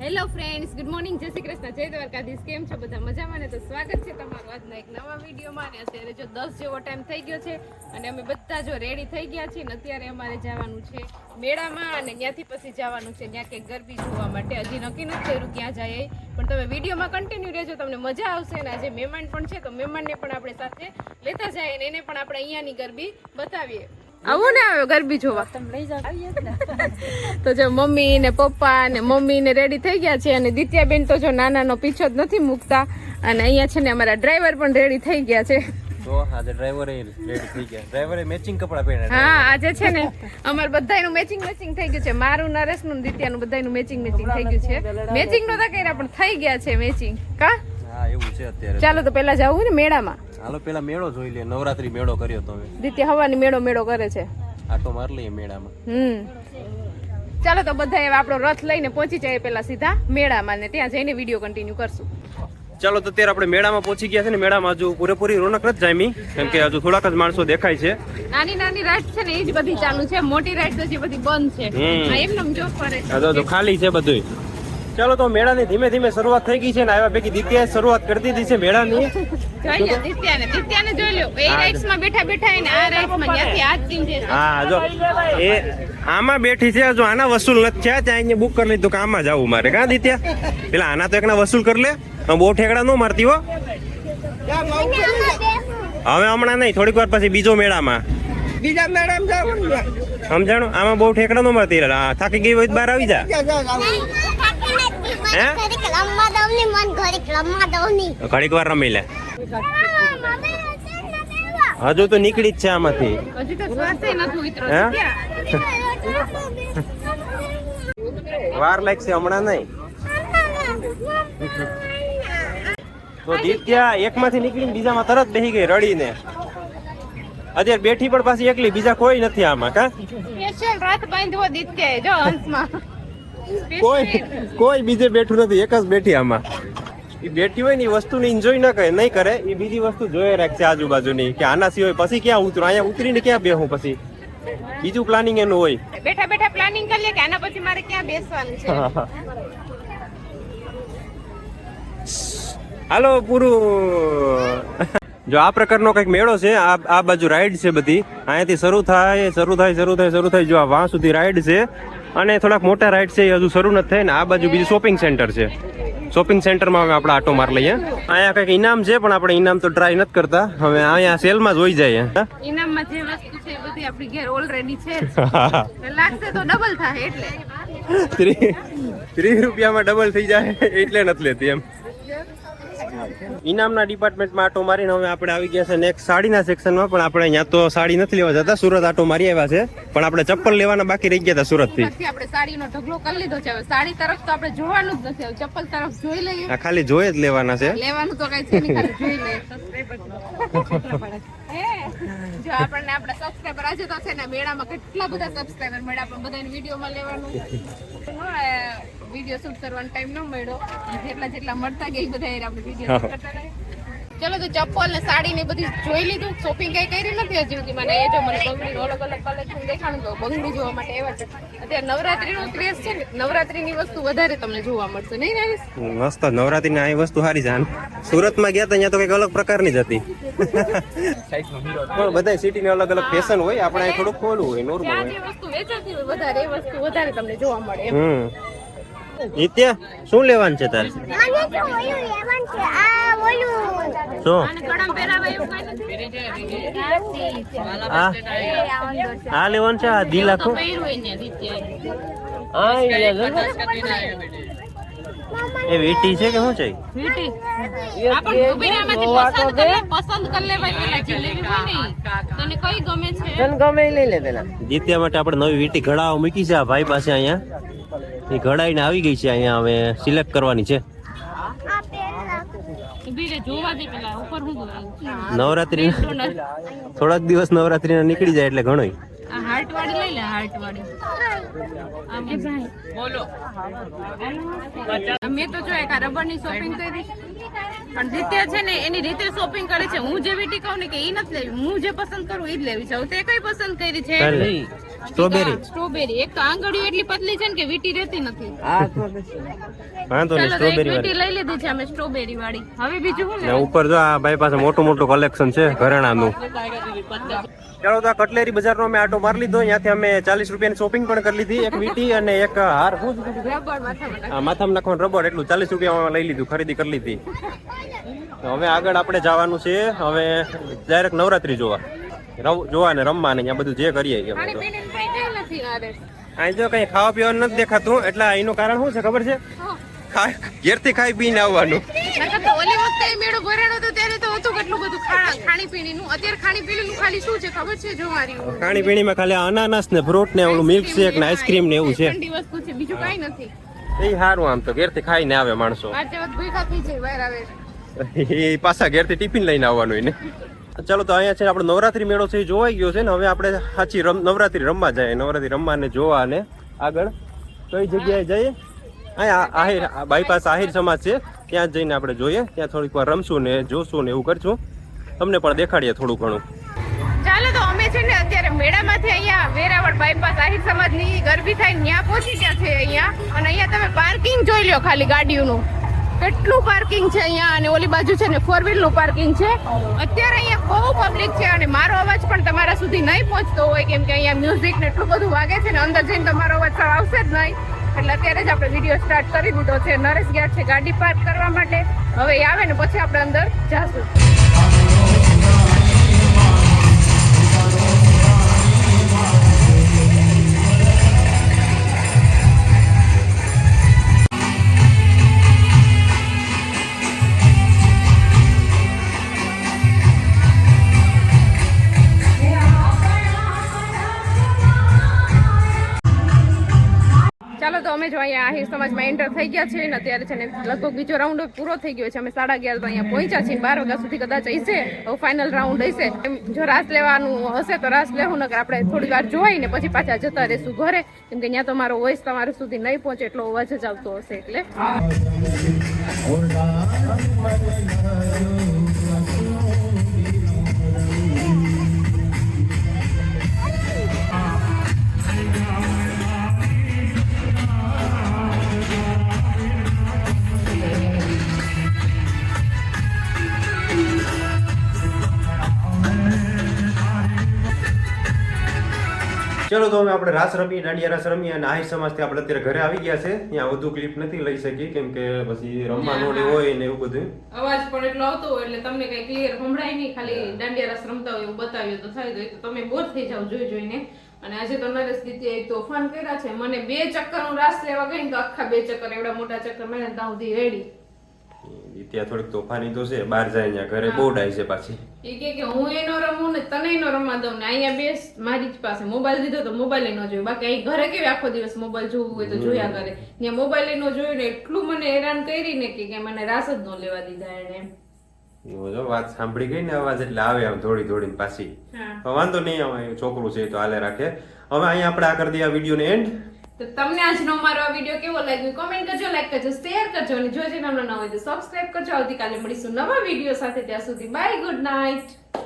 Hello friends good morning જય શ્રી કૃષ્ણ. જય દ્વારકાધીશ. કેમ છો બધા? મજામાં ને? તો સ્વાગત છે તમારું આજના એક નવા વિડીયોમાં. ને અત્યારે જો દસ જેવો ટાઈમ થઈ ગયો છે અને અમે બધા જો રેડી થઈ ગયા છીએ ને અત્યારે અમારે જવાનું છે મેળામાં અને ત્યાંથી પછી જવાનું છે ત્યાં કે ગરબી જોવા માટે. હજી નક્કી નથી કર્યું ક્યાં જાય પણ તમે વિડીયોમાં કન્ટિન્યુ રહેજો, તમને મજા આવશે અને આજે મહેમાન પણ છે તો મહેમાનને પણ આપણે સાથે લેતા જઈએ અને એને પણ આપણે અહીંયાની ગરબી બતાવીએ. આવો ને આવ્યો ગરબી જોવા. તો જો મમ્મી ને પપ્પા ને મમ્મી ને રેડી થઈ ગયા છે અને દિત્યાબેન તો જો નાનાનો પીછો જ નથી મૂકતા. અને અહીંયા છે ને અમારા ડ્રાઈવર પણ રેડી થઈ ગયા છે. તો આજે ડ્રાઈવરે રેડી થઈ ગયા. ડ્રાઈવરે મેચિંગ કપડા પહેર્યા હા આજે છે ને અમાર બધાયનું મેચિંગ મેચિંગ થઈ ગયું છે. મારું નરેશનું દિત્યાનું બધાયનું મેચિંગ મેચિંગ થઈ ગયું છે. મેચિંગ નતા કર્યા પણ થઈ ગયા છે મેચિંગ કા? હા એવું છે અત્યારે. ચાલો તો પેલા જવું ને મેળામાં. હાલો પેલા મેળો જોઈ લે. નવરાત્રી મેળો કર્યો તો દિત્યા હવાની મેળો મેળો કરે છે. આટો માર લઈએ મેળામાં. હમ. ચાલો તો બધા હવે આપણો રથ લઈને પહોંચી જાય પેલા સીધા મેળામાં ને ત્યાં જઈને વીડિયો કન્ટિન્યુ કરશું. ચાલો તો અત્યારે આપણે મેળામાં પહોંચી ગયા છે ને મેળામાં હજુ પૂરેપૂરી રોનક જ જામી. કેમ કે હજુ થોડાક જ માણસો દેખાય છે. નાની નાની રાઈડ છે ને એ જ બધી ચાલુ છે. મોટી રાઈડ તો જે બધી બંધ છે. એમને જો ફરે આ તો- તો ખાલી છે બધું ચાલો તો મેળાની ધીમે ધીમે શરૂઆત થઈ ગઈ છે ને આવ્યા પૈકી દિત્યાએ શરૂઆત કરી દીધી છે મેળાની. જોઈ લો દિત્યાને દિત્યાને જોઈ લો એ રાઈડ્સ બેઠા બેઠા એને આ રાઈડ્સમાં આ જ છે. હા જો એ આમાં બેઠી છે જો આના વસૂલ નથી થયા ત્યાં અહીંયા બુક કરી લીધું કે આમાં જવું મારે. કા દિત્યા પેલા આના તો એકના વસૂલ કરી લે બહુ ઠેકડા ન મારતી હો. હવે હમણાં નહીં થોડીક વાર પછી બીજો મેળામાં. બીજા સમજાણું? આમાં બહુ ઠેકડા ન મારતી. હા, થાકી ગઈ હોય બહાર આવી જા. હે? ઘડીક વાર રમી લે. હજુ તો નીકળી જ છે આમાંથી. હજી તો શ્વાસે નથી ઉતરો વાર લાગશે હમણાં નહીં. તો દિત્યા એકમાંથી નીકળીને બીજામાં તરત બેસી ગઈ રડીને. અત્યારે બેઠી પણ પાછી એકલી બીજા કોઈ નથી આમાં કા? સ્પેશિયલ રાત બાંધવો દિત્યાએ જો હંસમાં. કોઈ કોઈ બીજે બેઠું નથી એક જ બેઠી આમાં. એ બેઠી હોય ને એ વસ્તુને એન્જોય ન કરે નહીં કરે એ બીજી વસ્તુ જોઈ રાખશે આજુબાજુની કે આના સિવાય પછી ક્યાં ઉતરું? અહીંયા ઉતરીને ક્યાં બેહું પછી? બીજું પ્લાનિંગ એનું હોય. બેઠા બેઠા પ્લાનિંગ કરી લે કે આના પછી મારે ક્યાં બેસવાનું છે? હાલો પૂરું. જો આ પ્રકારનો કંઈક મેળો છે આ આ બાજુ રાઈડ છે બધી. અહીંયાથી શરૂ થાય શરૂ થાય શરૂ થાય શરૂ થાય. જો આ વાં સુધી રાઈડ છે અને થોડાક મોટા રાઈડ છે એ હજુ શરૂ નથી થાય ને આ બાજુ બીજું શોપિંગ સેન્ટર છે. શોપિંગ સેન્ટરમાં હવે આપણે આટો માર લઈએ. અહીંયા કંઈક ઇનામ છે પણ આપણે ઇનામ તો ટ્રાય નથી કરતા. હવે અહીંયા સેલમાં જોઈ જાય ઇનામમાં જે વસ્તુ છે બધી આપણી ઘેર ઓલરેડી છે લાગશે તો ડબલ થાય એટલે. ત્રીસ રૂપિયામાં ડબલ થઈ જાય એટલે નથી લેતી એમ. ઇનામના ડિપાર્ટમેન્ટમાં આટો મારીને હવે આપણે આવી ગયા છે નેક્સ્ટ સાડીના સેક્શનમાં પણ આપણે અહીંયા તો સાડી નથી લેવા જતા. સુરત આટો મારી આવ્યા છે. પણ આપણે ચપ્પલ લેવાના બાકી રહી ગયા હતા સુરતથી. આપણે સાડીનો ઢગલો કરી લીધો છે. હવે સાડી તરફ તો આપણે જોવાનું જ નથી. ચપ્પલ તરફ જોઈ લઈએ. આ ખાલી જોઈ જ લેવાના છે. લેવાનું તો કઈ છે નહીં ખાલી જોઈ લઈએ. જો આપણને આપણા સબસ્ક્રાઇબર આજે તો છે ને મેળામાં કેટલા બધા સબસ્ક્રાઇબર મળ્યા પણ બધાને વિડીયોમાં લેવાનું. વીડિયો શૂટ કરવાનો ટાઈમ ન મળ્યો. જેટલા જેટલા મળતા ગયા બધા આપણે વીડિયો કરતા ચલો તો ચપ્પલ ને સાડી ને બધી જોઈ લીધું. શોપિંગ કઈ કરી નથી હજી સુધી મને એ જો મને બંગડી અલગ અલગ કલેક્શન દેખાણું તો બંગડી જોવા માટે એવા છે. અત્યારે નવરાત્રી નો ક્રેઝ છે ને નવરાત્રી ની વસ્તુ વધારે તમને જોવા મળશે. નહીં નાવીસ મસ્ત નવરાત્રીની આ વસ્તુ સારી છે સુરત સુરતમાં ગયા તો અહીંયા તો કંઈક અલગ પ્રકારની જ હતી. પણ બધા સિટીની અલગ અલગ ફેશન હોય આપણે થોડું ખોલું હોય નોર્મલ હોય. વસ્તુ વેચાતી હોય વધારે એ વસ્તુ વધારે તમને જોવા મળે નિત્યા શું લેવાનું છે તારે? શું? આ? લેવાનું છે આ દિલ આખું. એ વીટી છે કે શું છે? જીત્યા માટે આપણે નવી વીટી ઘડાવા મૂકી છે આ ભાઈ પાસે અહીંયા. એ ઘડાઈને આવી ગઈ છે અહીંયા હવે સિલેક્ટ કરવાની છે. ઊભી રે, જોવા દે પેલા ઉપર હું જોવાનું? નવરાત્રી થોડાક દિવસ નવરાત્રી નીકળી જાય એટલે ઘણો હાર્ટ વાળી લઈ લે હાર્ટ વાળી બોલો. મેં તો જો એક રબરની શોપિંગ કરી. પણ રીતે છે ને એની રીતે શોપિંગ કરે છે. હું જે વીટી કહું ને કે એ નથી લેવી. હું જે પસંદ કરું એ જ લેવી છે. તે કઈ પસંદ કરી છે. સ્ટ્રોબેરી સ્ટ્રોબેરી એક તો આંગળીઓ એટલી પતલી છે ને કે વીટી રહેતી નથી. હા. વાંધો નહીં તો સ્ટ્રોબેરી વાળી. લઈ લીધી છે અમે સ્ટ્રોબેરી વાળી. હવે બીજું શું ને ઉપર જો આ ભાઈ પાસે મોટું મોટું કલેક્શન છે ઘરેણાનું. ચાલો તો આ કટલેરી બજારનો અમે આટો મારી લીધો. ત્યાંથી અમે ચાલીસ રૂપિયાની શોપિંગ પણ કરી લીધી. એક વીટી અને એક હાર. માથામાં આ માથામાં નાખવાનું રબર એટલું ચાલીસ રૂપિયામાં લઈ લીધું ખરીદી કરી લીધી. હવે આગળ આપણે જવાનું છે. હવે ડાયરેક્ટ નવરાત્રી જોવા. જોવા ને રમવા ને અહીંયા બધું જે કરીએ કે. અહીં જો કઈ ખાવા પીવાનું નથી દેખાતું એટલે એનું કારણ શું છે ખબર છે? ઘેરથી ખાઈ પીને આવવાનું. ઓલી વખતે મેળો ભરાણો હતો ત્યારે તો હતું કેટલું બધું ખાણા- ખાણીપીણીનું. અત્યારે ખાણીપીણીનું ખાલી શું છે ખબર છે જો ખાણી પીણીમાં ખાલી અનાનસ ને ફ્રૂટ ને ઓલું મિલ્ક શેક ને આઈસ્ક્રીમ ને એવું છે. ઠંડી વસ્તુ છે બીજું કાંઈ નથી. એ સારું આમ તો ઘેરથી ખાઈને આવે માણસો. આ જેવા ભૂખા થઈ જાય બહાર આવે. એ પાછા ઘેરથી ટિફિન લઈને આવવાનું એને. ચાલો તો અહીંયા છે, આપણે નવરાત્રી મેળો છે, એ જોવાઈ ગયો છે ને હવે આપણે સાચી નવરાત્રી રમવા જાય, નવરાત્રી રમવા ને જોવા અને આગળ કઈ જગ્યાએ જઈએ. અહીંયા આહિર બાયપાસ આહિર સમાજ છે, ત્યાં જઈને આપણે જોઈએ, ત્યાં થોડીક વાર રમશું ને જોશું ને એવું કરશું. તમને પણ દેખાડીએ થોડું ઘણું. ચાલો તો અમે છે ને અત્યારે મેળામાંથી અહીંયા વેરાવળ બાયપાસ આહિર સમાજની ગરબી થાય ત્યાં પહોંચી ગયા છે અહીંયા. અને અહીંયા તમે પાર્કિંગ જોઈ લો ખાલી ગાડીઓનું. કેટલું પાર્કિંગ છે અહીંયા? અને ઓલી બાજુ છે ને ફોર વ્હીલનું પાર્કિંગ છે. અત્યારે અહીંયા બહુ પબ્લિક છે અને મારો અવાજ પણ તમારા સુધી નહીં પહોંચતો હોય, કેમ કે અહીંયા મ્યુઝિક ને એટલું બધું વાગે છે ને અંદર જઈને તમારો અવાજ સાવ આવશે જ નહીં. એટલે અત્યારે જ આપણે વીડિયો સ્ટાર્ટ કરી દીધો છે. નરેશ ગયા છે ગાડી પાર્ક કરવા માટે. હવે આવે ને પછી આપણે અંદર જાશું. આહિર સમાજમાં એન્ટર થઈ ગયા છે ને અત્યારે છે ને લગભગ બીજો રાઉન્ડ પૂરો થઈ ગયો છે. અમે સાડા અગિયાર અહીંયા પહોંચ્યા છીએ બાર વાગ્યા સુધી કદાચ હશે, હવે ફાઇનલ રાઉન્ડ હશે. એમ જો રાસ લેવાનું હશે તો રાસ લેવું, નકર આપણે થોડી વાર જોઈ ને પછી પાછા જતા રહેશું ઘરે. કેમ કે ત્યાં તો મારો વોઇસ તમારા સુધી નહીં પહોંચે, એટલો અવાજ જ આવતો હશે, એટલે. ચલો તો અમે આપણે રાસ રમી દાંડિયા રાસ રમી અને આહિર સમાજથી આપણે અત્યારે ઘરે આવી ગયા છે. ત્યાં વધુ ક્લિપ નથી લઈ શકી કેમ કે પછી રમવાનું હોય ને એવું બધું. અવાજ પણ એટલો આવતો હોય એટલે તમને કઈ ક્લિયર સંભળાય નહીં, ખાલી દાંડિયા રાસ રમતા હોય એવું બતાવ્યું તો થાય, તો તમે બોર થઈ જાવ જોઈ જોઈને. અને આજે તો નરેશ દીદી તોફાન કર્યા છે, મને બે ચક્કર હું રાસ લેવા ગઈ તો આખા બે ચક્કર, એવડા મોટા ચક્કર, મેં ત્યાં સુધી રેડી ત્યાં થોડીક તોફાની તો છે બહાર જાય ત્યાં ઘરે બહુ ડાય છે પાછી. એ કે કે હું એનો રમું ને તને એનો રમવા દઉં ને અહીંયા બેસ મારી જ પાસે મોબાઈલ દીધો તો મોબાઈલ નો જોયું. બાકી અહીં ઘરે કેવી આખો દિવસ મોબાઈલ જોવું હોય તો જોયા કરે. ત્યાં મોબાઈલ નો જોયું ને એટલું મને હેરાન કરી ને કે મને રાસ જ ન લેવા દીધા એને જો વાત સાંભળી ગઈ ને અવાજ એટલે આવે આમ થોડી થોડી પાછી. વાંધો નહીં આવે છોકરું છે તો હાલે રાખે. હવે અહીંયા આપણે આ કરી દઈએ આ વીડિયો ને એન્ડ તો તમને આજનો મારો આ વીડિયો કેવો લાગ્યો? કોમેન્ટ કરજો લાઈક કરજો શેર કરજો અને જો ચેનલ ન હોય તો સબસ્ક્રાઈબ કરજો. આવતીકાલે મળીશું નવા વીડિયો સાથે. ત્યાં સુધી બાય ગુડ નાઇટ